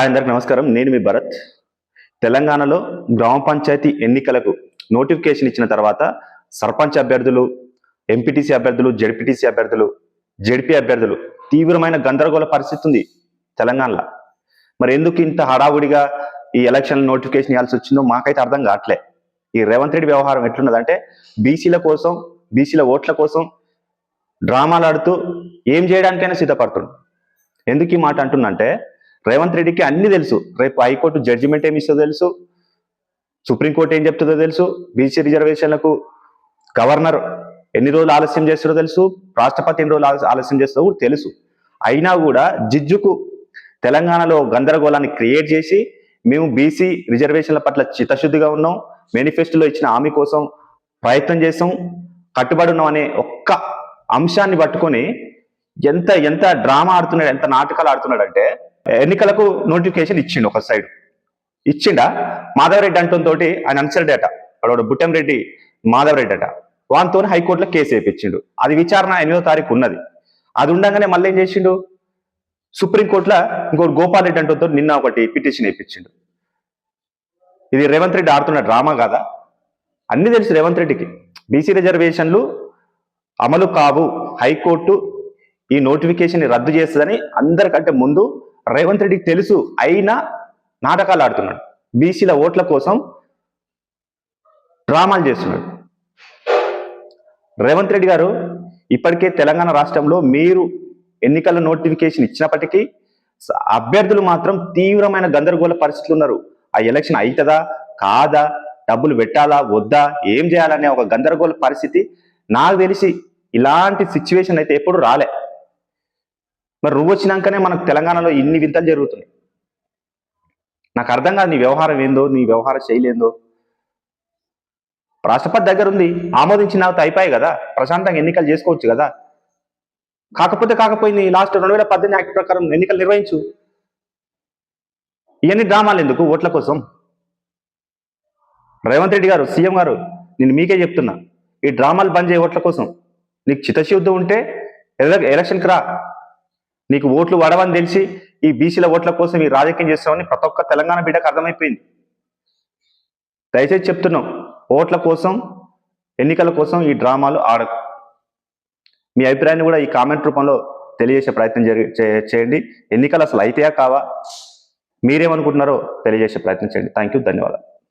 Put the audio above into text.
అందరికి నమస్కారం. నేను మీ భరత్. తెలంగాణలో గ్రామ పంచాయతీ ఎన్నికలకు నోటిఫికేషన్ ఇచ్చిన తర్వాత సర్పంచ్ అభ్యర్థులు ఎంపీటీసీ అభ్యర్థులు జడ్పీటీసీ అభ్యర్థులు జడ్పీ అభ్యర్థులు తీవ్రమైన గందరగోళ పరిస్థితి ఉంది తెలంగాణలో. మరి ఎందుకు ఇంత హడావుడిగా ఈ ఎలక్షన్ నోటిఫికేషన్ ఇవ్వాల్సి వచ్చిందో మాకైతే అర్థం కావట్లే. ఈ రేవంత్ రెడ్డి వ్యవహారం ఎట్లున్నదంటే బీసీల కోసం బీసీల ఓట్ల కోసం డ్రామాలు ఆడుతూ ఏం చేయడానికైనా సిద్ధపడుతుంది ఎందుకు ఈ మాట అంటున్నంటే రేవంత్ రెడ్డికి అన్ని తెలుసు. రేపు హైకోర్టు జడ్జిమెంట్ ఏమి ఇస్తుందో తెలుసు. సుప్రీంకోర్టు ఏం చెప్తుందో తెలుసు. బీసీ రిజర్వేషన్లకు గవర్నర్ ఎన్ని రోజులు ఆలస్యం చేస్తుందో తెలుసు. రాష్ట్రపతి ఎన్ని రోజులు ఆలస్యం- ఆలస్యం కూడా తెలుసు. అయినా కూడా జిజ్జుకు తెలంగాణలో గందరగోళాన్ని క్రియేట్ చేసి మేము బీసీ రిజర్వేషన్ల పట్ల చిత్తశుద్ధిగా ఉన్నాం. మేనిఫెస్టోలో ఇచ్చిన హామీ కోసం ప్రయత్నం చేసాం కట్టుబడి ఉన్నాం అనే ఒక్క అంశాన్ని పట్టుకొని ఎంత ఎంత డ్రామా ఆడుతున్నాడు ఎంత నాటకాలు ఆడుతున్నాడంటే ఎన్నికలకు నోటిఫికేషన్ ఇచ్చిండు ఒక సైడ్ ఇచ్చిండా? మాధవరెడ్డి అంటం ఆయన అనుసరుడు అట. వాడు బుట్టం రెడ్డి మాధవరెడ్డి అట. వానితో హైకోర్టులో కేసు వేయించిండు అది విచారణ ఎనిమిదో తారీఖు ఉన్నది. అది ఉండగానే మళ్ళీ ఏం చేసిండు? సుప్రీంకోర్టులో ఇంకోటి గోపాల్ రెడ్డి అంటంతో నిన్న ఒకటి పిటిషన్ వేయించిండు ఇది రేవంత్ రెడ్డి ఆడుతున్న డ్రామా కాదా? అన్ని తెలుసు రేవంత్ రెడ్డికి. బీసీ రిజర్వేషన్లు అమలు కావు. హైకోర్టు ఈ నోటిఫికేషన్ రద్దు చేస్తుందని అందరికంటే ముందు రేవంత్ రెడ్డికి తెలుసు అయినా నాటకాలు ఆడుతున్నాడు. బీసీల ఓట్ల కోసం డ్రామాలు చేస్తున్నాడు. రేవంత్ రెడ్డి గారు ఇప్పటికే తెలంగాణ రాష్ట్రంలో మీరు ఎన్నికల నోటిఫికేషన్ ఇచ్చినప్పటికీ అభ్యర్థులు మాత్రం తీవ్రమైన గందరగోళ పరిస్థితులు ఉన్నారు. ఆ ఎలక్షన్ అవుతుందా కాదా? డబ్బులు పెట్టాలా వద్దా? ఏం చేయాలనే ఒక గందరగోళ పరిస్థితి నాకు తెలిసి ఇలాంటి సిచ్యువేషన్ అయితే ఎప్పుడు రాలే. మరి నువ్వు వచ్చినాకనే మనకు తెలంగాణలో ఇన్ని వింతలు జరుగుతున్నాయి. నాకు అర్థం కాదు నీ వ్యవహారం ఏందో నీ వ్యవహార శైలి ఏందో. రాష్ట్రపతి దగ్గర ఉంది ఆమోదించిన అయిపోయాయి కదా ప్రశాంతంగా ఎన్నికలు చేసుకోవచ్చు కదా. కాకపోతే కాకపోయింది లాస్ట్ రెండు వేల పద్దెనిమిది యాక్ట్ ప్రకారం ఎన్నికలు నిర్వహించు. ఇవన్నీ డ్రామాలు ఎందుకు ఓట్ల కోసం? రేవంత్ రెడ్డి గారు సీఎం గారు నేను మీకే చెప్తున్నా ఈ డ్రామాలు బంద్ చేయ ఓట్ల కోసం. నీకు చిత్తశుద్ధి ఉంటే ఎలక్షన్కి రా. నీకు ఓట్లు వాడవని తెలిసి ఈ బీసీల ఓట్ల కోసం ఈ రాజకీయం చేస్తామని ప్రతి ఒక్క తెలంగాణ బిడ్డకు అర్థమైపోయింది. దయచేసి చెప్తున్నాం ఓట్ల కోసం ఎన్నికల కోసం ఈ డ్రామాలు ఆడకు. మీ అభిప్రాయాన్ని కూడా ఈ కామెంట్ రూపంలో తెలియజేసే ప్రయత్నం జరి చే- చేయండి. ఎన్నికలు అసలు అయితే కావా? మీరేమనుకుంటున్నారో తెలియజేసే ప్రయత్నం చేయండి. థ్యాంక్ యూ ధన్యవాదాలు.